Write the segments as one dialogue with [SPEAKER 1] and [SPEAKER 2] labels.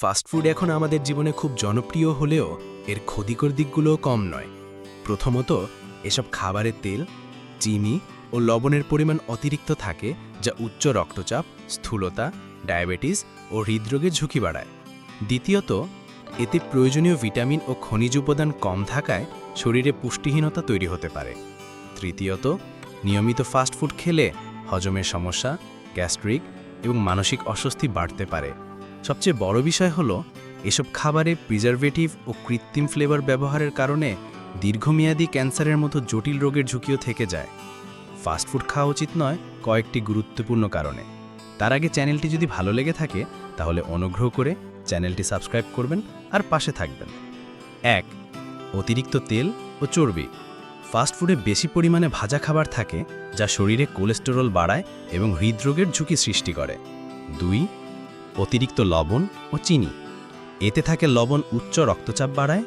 [SPEAKER 1] Fast food এখন আমাদের জীবনে খুব জনপ্রিয় হলেও এর ক্ষতিকর দিকগুলোও কম নয়। প্রথমত, এসব খাবারের তেল, চিনি ও লবণের পরিমাণ অতিরিক্ত থাকে, যা উচ্চ রক্তচাপ, স্থূলতা, ডায়াবেটিস ও হৃদরোগের ঝুঁকি বাড়ায়। দ্বিতীয়ত, এতে প্রয়োজনীয় ভিটামিন ও খনিজ উপাদান কম থাকায় শরীরে পুষ্টিহীনতা তৈরি হতে পারে। তৃতীয়ত, নিয়মিত ফাস্টফুড খেলে হজমের সমস্যা গ্যাস্ট্রিক এবং মানসিক অস্বস্তি বাড়তে পারে। সবচেয়ে বড় বিষয় হলো, এসব খাবারে প্রিজারভেটিভ ও কৃত্রিম ফ্লেভার ব্যবহারের কারণে দীর্ঘমেয়াদী ক্যান্সারের মতো জটিল রোগের ঝুঁকিও থেকে যায়। ফাস্টফুড খাওয়া উচিত নয়, কয়েকটি গুরুত্বপূর্ণ কারণে। তার আগে চ্যানেলটি যদি ভালো লেগে থাকে, তাহলে অনুগ্রহ করে চ্যানেলটি সাবস্ক্রাইব করবেন আর পাশে থাকবেন। এক, অতিরিক্ত তেল ও চর্বি। ফাস্টফুডে বেশি পরিমাণে ভাজা খাবার থাকে, যা শরীরে কোলেস্টেরল বাড়ায় এবং হৃদরোগের ঝুঁকি সৃষ্টি করে। দুই অতিরিক্ত লবণ ও চিনি। এতে থাকে লবণ উচ্চ রক্তচাপ বাড়ায়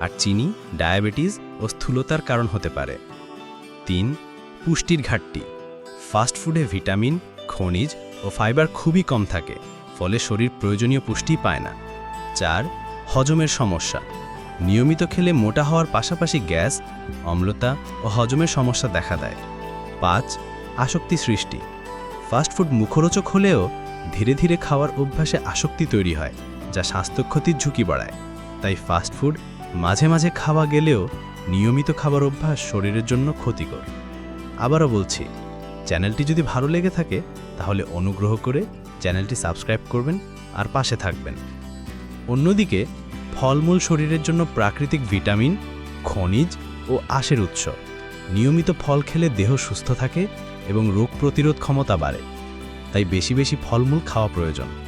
[SPEAKER 1] আর চিনি, ডায়াবেটিস ও স্থূলতার কারণ হতে পারে। তিন, পুষ্টির ঘাটতি। ফাস্টফুডে ভিটামিন, খনিজ ও ফাইবার খুবই কম থাকে, ফলে শরীর প্রয়োজনীয় পুষ্টি পায় না। চার, হজমের সমস্যা। নিয়মিত খেলে মোটা হওয়ার পাশাপাশি গ্যাস, অম্লতা ও হজমের সমস্যা দেখা দেয়। পাঁচ, আসক্তি সৃষ্টি। ফাস্টফুড মুখরোচক হলেও ধীরে ধীরে খাওয়ার অভ্যাসে আসক্তি তৈরি হয়, যা স্বাস্থ্য ক্ষতির ঝুঁকি বাড়ায়। তাই ফাস্টফুড মাঝে মাঝে খাওয়া গেলেও নিয়মিত খাবার অভ্যাস শরীরের জন্য ক্ষতিকর। আবারও বলছি, চ্যানেলটি যদি ভালো লেগে থাকে, তাহলে অনুগ্রহ করে চ্যানেলটি সাবস্ক্রাইব করবেন আর পাশে থাকবেন। অন্যদিকে, ফলমূল শরীরের জন্য প্রাকৃতিক ভিটামিন, খনিজ ও আশের উৎস। নিয়মিত ফল খেলে দেহ সুস্থ থাকে এবং রোগ প্রতিরোধ ক্ষমতা বাড়ে। তাই বেশি বেশি ফলমূল খাওয়া প্রয়োজন।